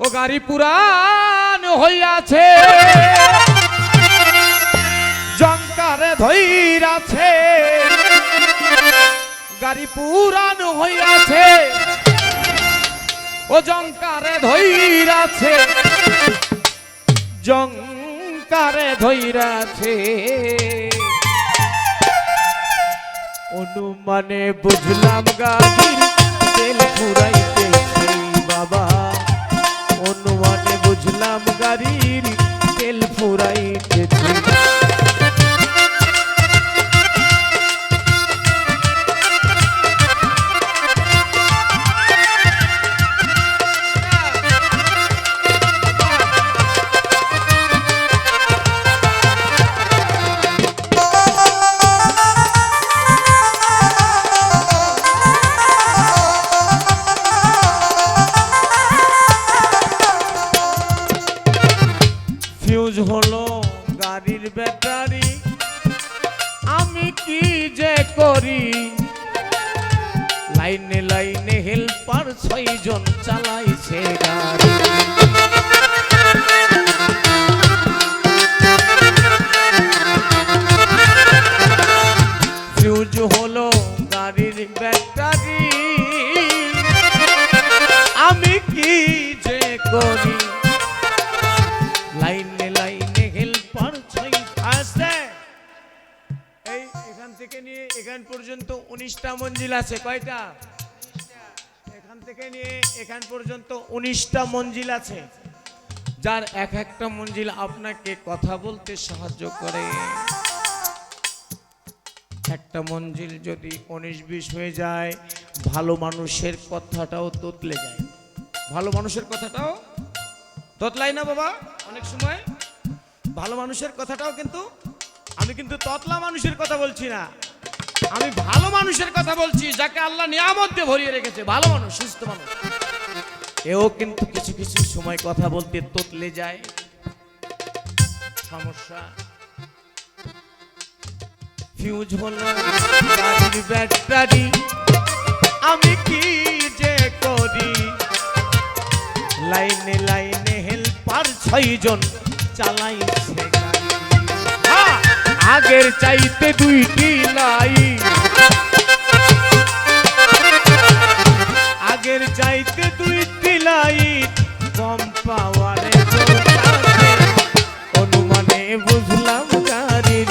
ও গাড়ি পুরান হইয়াছে। জঙ্কারে ধৈরাছে গাড়ি পুরান হইয়াছে। ও জঙ্কারে ধৈরাছে জঙ্কারে ধৈরাছে অনুমানে বুঝলাম তেল ফুরাইতে লাইনে লাইনে হেল্পার ছয়জন চালাইছে গাড়ি। ফিউজ হলো গাড়ির আমি কি যে করি? এখান পর্যন্ত উনিশটা মঞ্জিল আছে, কয়টা? এখান থেকে নিয়ে এখান পর্যন্ত উনিশটা মঞ্জিল আছে। যার এক একটা মঞ্জিল আপনাকে কথা বলতে সাহায্য করে। একটা মঞ্জিল যদি উনিশ বিশ হয়ে যায়, ভালো মানুষের কথাটাও তোতলে যায়। ভালো মানুষের কথাটাও ততলাই না বাবা? অনেক সময়। ভালো মানুষের কথাটাও কিন্তু, আমি কিন্তু ততলা মানুষের কথা বলছি না। আমি ভালো মানুষের কথা বলছি, যাকে আল্লাহ নিয়ামত ভরিয়ে রেখেছে। ভালো মানুষ, সুস্থ মানুষ। এও কিন্তু কিছু কিছু সময় কথা বলতে তোতলে যায়। সমস্যা। ফিউজ হলো ব্যাটারি। আমি কি যে করি? লাইনে লাইনে হেল্পার ছয়জন চালাইছে। আগের চাইতে দুইটি লাই আগের চাইতে দুইটি লাইট কম পাওয়ারে। অনুমানে বুঝলাম গাড়ির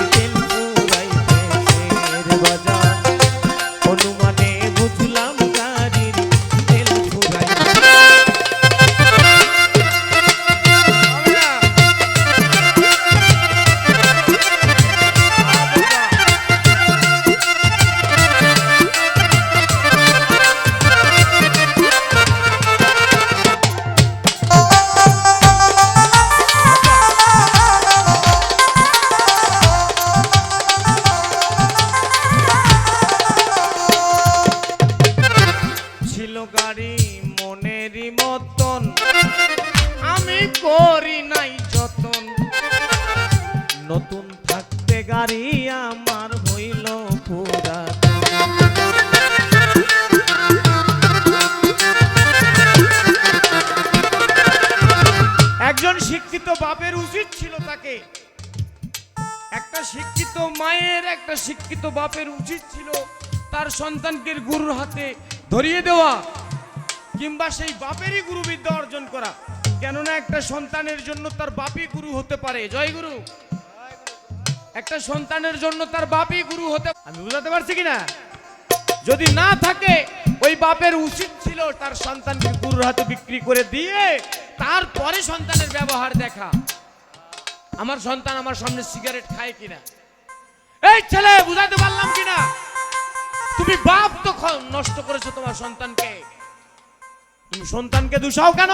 করি নাই যতন। নতুন থাকতে গাড়ি আমার হইল পুরা। একজন শিক্ষিত বাপের উচিত ছিল তাকে। একটা শিক্ষিত মায়ের, একটা শিক্ষিত বাপের উচিত ছিল তার সন্তানকে গুরুর হাতে ধরিয়ে দেওয়া কিংবা সেই বাপেরই গুরু বিদ্যা অর্জন করা। কেননা একটা সন্তানের জন্য তার বাপই গুরু হতে পারে। জয় গুরু। একটা সন্তানের জন্য তার বাপই গুরু হতে আমি বুঝাতে পারছি কিনা? যদি না থাকে, ওই বাপের উচিত ছিল তার সন্তানকে গুরুর হাতে বিক্রি করে দিয়ে তারপরে সন্তানের ব্যবহার দেখা। আমার সন্তান আমার সামনে সিগারেট খায় কিনা? এই ছেলে, বুঝাতে পারলাম কিনা? তুমি বাপ তো নষ্ট করেছ তোমার সন্তানকে। তুমি সন্তানকে দুষাও কেন?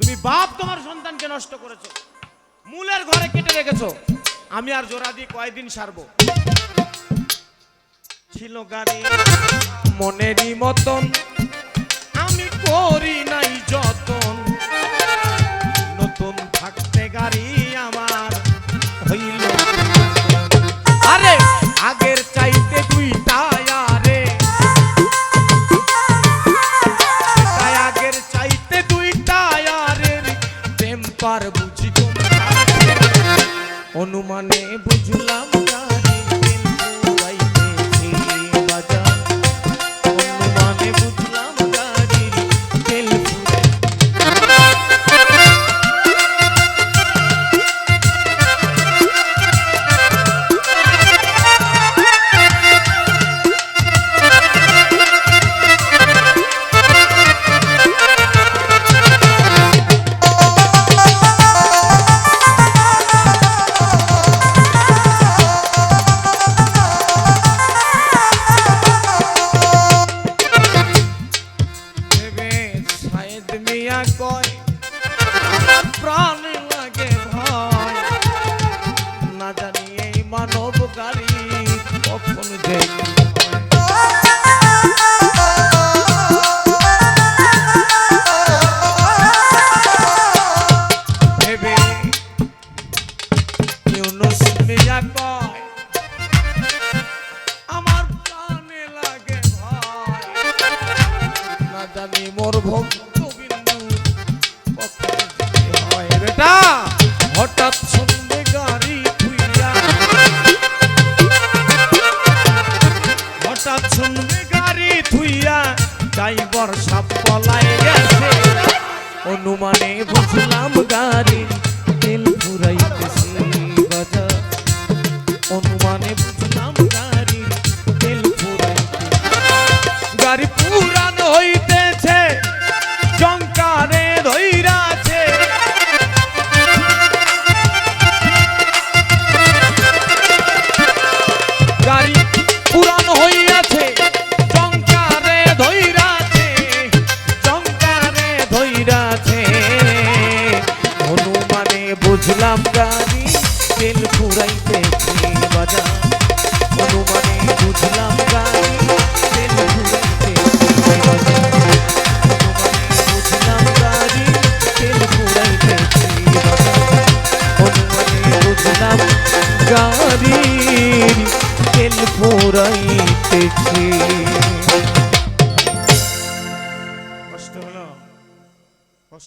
তুমি বাপ তোমার সন্তানকে নষ্ট করেছ। মূলের ঘরে কেটে রেখেছো। আমি আর জোড়া দিয়ে কয়দিন সারবো? ছিল গাড়ি, মনেরই মতন গাড়ি কখন দেখি বুঝলাম গাড়ি, তেল ফুরাইতে বাজা অনুমানে বুঝলাম গাড়ি, তেল ফুরাইতে বাজা বুঝলাম গাড়ি, তেল ফুরাইতে